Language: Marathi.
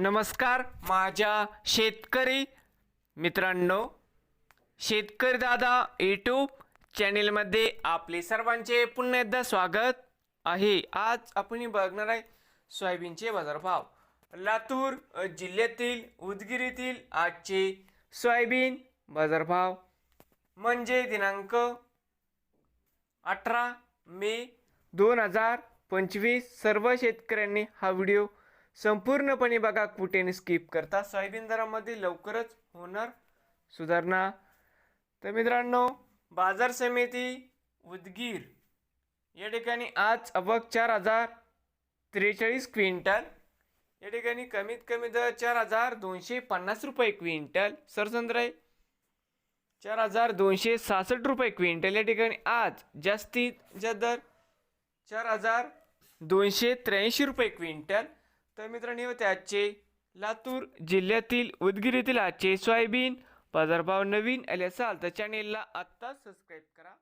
नमस्कार माझ्या शेतकरी मित्रांनो शेतकरी दादा यूट्यूब चॅनेलमध्ये आपले सर्वांचे पुन्हा एकदा स्वागत आहे. आज आपण बघणार आहे सोयाबीनचे बाजारभाव. लातूर जिल्ह्यातील उदगीर येथील आजचे सोयाबीन बाजारभाव म्हणजे दिनांक अठरा मे दोन हजार पंचवीस. सर्व शेतकऱ्यांनी हा व्हिडिओ संपूर्णपणे बघा कुठेने स्किप करता. सोयाबीन दरामध्ये लवकरच होणार सुधारणा. तर मित्रांनो बाजार समिती उदगीर. या ठिकाणी आज अबक चार हजार त्रेचाळीस क्विंटल. या ठिकाणी कमीत कमी दर चार हजार दोनशे पन्नास रुपये क्विंटल. सरसंद्रय चार हजार दोनशे सहासष्ट रुपये क्विंटल. या ठिकाणी आज जास्तीत जास्त दर चार हजार दोनशे त्र्याऐंशी रुपये क्विंटल. तर मित्रांनो होते आजचे लातूर जिल्ह्यातील उदगीर येथील आजचे सोयाबीन. बाजारभाव नवीन आले असाल तर चॅनेलला आत्ताच सबस्क्राईब करा.